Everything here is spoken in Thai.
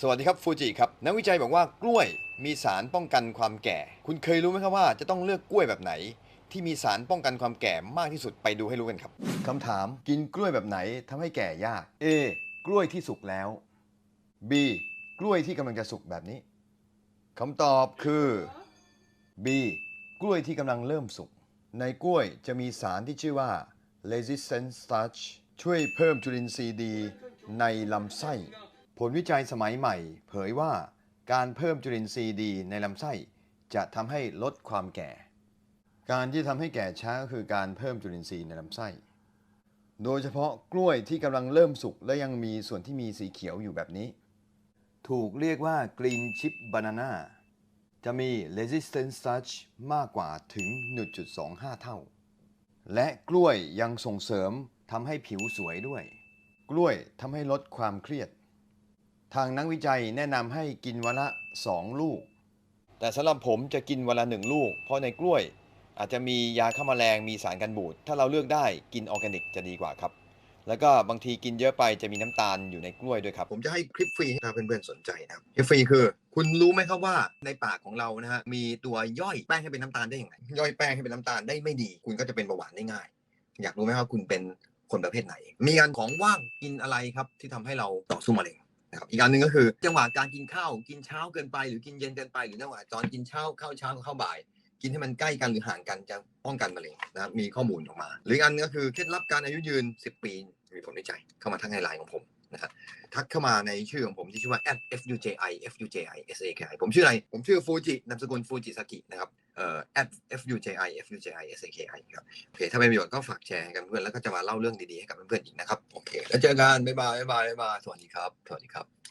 สวัสดีครับฟูจิครับนักวิจัยบอกว่ากล้วยมีสารป้องกันความแก่ คุณเคยรู้ไหมครับว่าจะต้องเลือกกล้วยแบบไหน ที่มีสารป้องกันความแก่มากที่สุดไปดูให้รู้กันครับคำถามกินกล้วยแบบไหนทำให้แก่ยาก A กล้วยที่สุกแล้ว B กล้วยที่กำลังจะสุกแบบนี้คำตอบคือ B กล้วยที่กำลังเริ่มสุกในกล้วยจะมีสารที่ชื่อว่า resistant starch ช่วยเพิ่มจุลินทรีย์ดีในลำไส้ ผลวิจัยสมัยใหม่ เผยว่าการเพิ่มจุลินทรีย์ดีในลำไส้จะทำให้ลดความแก่ การที่ทำให้แก่ช้าก็คือการเพิ่มจุลินทรีย์ในลำไส้ โดยเฉพาะกล้วยที่กำลังเริ่มสุกและยังมีส่วนที่มีสีเขียวอยู่แบบนี้ ถูกเรียกว่า green chip banana จะมี resistant starch มากกว่าถึง 1.25 เท่า และกล้วยยังส่งเสริมทำให้ผิวสวยด้วย กล้วยทำให้ลดความเครียด ทางนักวิจัยแนะนำให้กินวันละ 2 ลูก แต่สำหรับผมจะกินวันละ 1 ลูก เพราะในกล้วย อาจจะมียาฆ่าแมลงมีสารกันบูด ถ้าเราเลือกได้กินออร์แกนิกจะดีกว่าครับ แล้วก็บางทีกินเยอะไปจะมีน้ำตาลอยู่ในกล้วยด้วยครับ ผมจะให้คลิปฟรีให้เพื่อนๆสนใจนะครับคลิปฟรีคือ คุณรู้ไหมครับว่าในปากของเรานะฮะมีตัวย่อยแป้งให้เป็นน้ำตาลได้อย่างไรย่อยแป้งให้เป็นน้ำตาลได้ไม่ดี คุณก็จะเป็นเบาหวานได้ง่าย อยากรู้ไหมครับคุณเป็นคนประเภทไหน มีการของว่างกินอะไรครับที่ทำให้เราต่อสู้มะเร็ง นะครับอีกอันหนึ่งก็คือจังหวะการกินข้าวกินเช้าเกินไป หรือกินเย็นเกินไปหรือจังหวะตอนกินเช้าข้าวเช้ากับข้าวบ่าย กินให้มันใกล้กันหรือห่างกันจะป้องกันมะเร็งนะครับมีข้อมูลออกมา หรืออันก็คือเคล็ดลับการอายุยืน 10 ปีมีผลวิจัยเข้ามาทั้งในไลน์ของผม นะฮะทักเข้ามาในชื่อของผมที่ชื่อว่า @fuji fuji saki ผมชื่ออะไร ผมชื่อฟูจินามสกุลฟูจิสกินะครับเอ่อ @fuji fuji saki ครับโอเคถ้าเป็นประโยชน์ก็ฝากแชร์กันเพื่อนแล้วก็จะมาเล่าเรื่องดีๆให้กับเพื่อนๆอีกนะครับโอเคแล้วเจอกันบ๊ายบายบ๊ายบายบ๊ายบายสวัสดีครับสวัสดีครับ